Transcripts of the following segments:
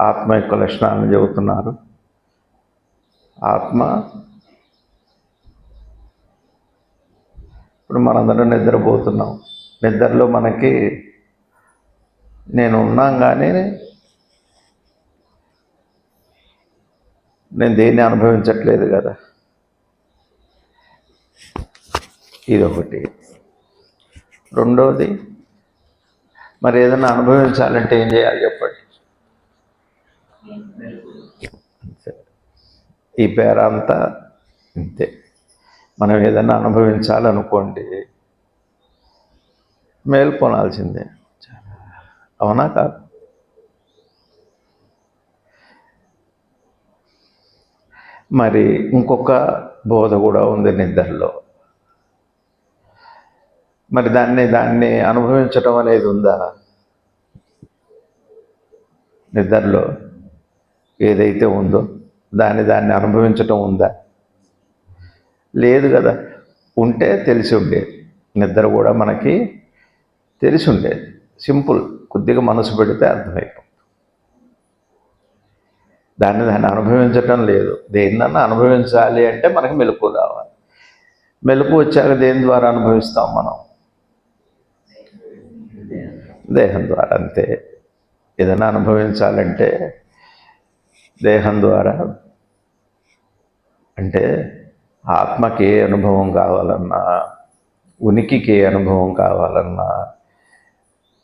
ఆత్మ యొక్క లక్షణాలను చెబుతున్నారు. ఆత్మ ఇప్పుడు మనందరం నిద్రపోతున్నాం. నిద్రలో మనకి నేను ఉన్నాం కానీ నేను దేన్ని అనుభవించట్లేదు కదా. ఇదొకటి. రెండవది మరి ఏదైనా అనుభవించాలంటే ఏం చేయాలి చెప్పండి అంతే ఈ పేరంతా ఇంతే. మనం ఏదైనా అనుభవించాలనుకోండి మేల్కొనాల్సిందే అవునా కాదు? మరి ఇంకొక బోధ కూడా ఉంది నిద్రలో. మరి దాన్ని దాన్ని అనుభవించటం అనేది ఉందా? నిద్రలో ఏదైతే ఉందో దాన్ని దాన్ని అనుభవించటం ఉందా? లేదు కదా. ఉంటే తెలిసి ఉండేది. నిద్ర కూడా మనకి తెలిసి ఉండేది. సింపుల్. కొద్దిగా మనసు పెడితే అర్థమైపోతుంది. దాన్ని దాన్ని అనుభవించటం లేదు. దేన్నన్నా అనుభవించాలి అంటే మనకి మెలకు రావాలి. మెలకు వచ్చాక దేని ద్వారా అనుభవిస్తాం మనం? దేహం ద్వారా. అంతే. ఏదైనా అనుభవించాలంటే దేహం ద్వారా. అంటే ఆత్మకి ఏ అనుభవం కావాలన్నా ఉనికికి ఏ అనుభవం కావాలన్నా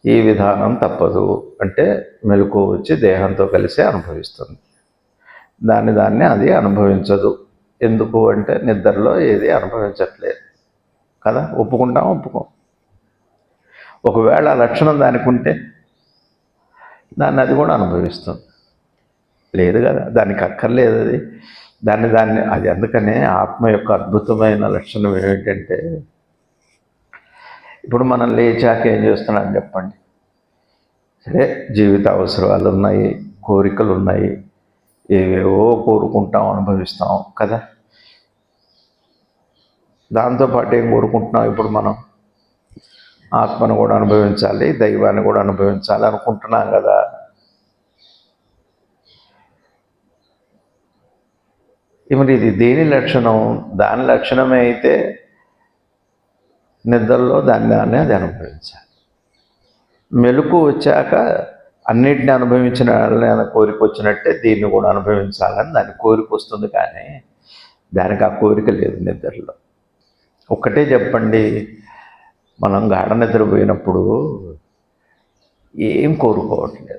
ఈ విధానం తప్పదు. అంటే మెలకు వచ్చి దేహంతో కలిసి అనుభవిస్తుంది. దాన్ని దాన్ని అది అనుభవించదు. ఎందుకు అంటే నిద్రలో ఏది అనుభవించట్లేదు. కదా? ఒప్పుకుంటాం ఒప్పుకోం. ఒకవేళ లక్షణం దానికి ఉంటే దాన్ని అది కూడా అనుభవిస్తుంది. లేదు కదా దానికి అక్కర్లేదు అది. దాన్ని దాన్ని అది అందుకనే ఆత్మ యొక్క అద్భుతమైన లక్షణం ఏమిటంటే ఇప్పుడు మనం లేచాక ఏం చేస్తున్నాం చెప్పండి. సరే జీవిత అవసరాలు ఉన్నాయి కోరికలు ఉన్నాయి ఏవేవో కోరుకుంటాం అనుభవిస్తాం కదా. దాంతోపాటు ఏం కోరుకుంటున్నాం? ఇప్పుడు మనం ఆత్మను కూడా అనుభవించాలి దైవాన్ని కూడా అనుభవించాలి అనుకుంటున్నాం కదా. మరి ఇది దేని లక్షణం? దాని లక్షణమే అయితే నిద్రలో దాన్ని దాన్ని అది అనుభవించాలి. మెలకు వచ్చాక అన్నిటిని అనుభవించిన కోరిక వచ్చినట్టే దీన్ని కూడా అనుభవించాలని దాని కోరిక వస్తుంది కానీ దానికి ఆ కోరిక లేదు నిద్రలో. ఒక్కటే చెప్పండి మనం గాఢ నిద్రపోయినప్పుడు ఏం కోరుకోవట్లేదు.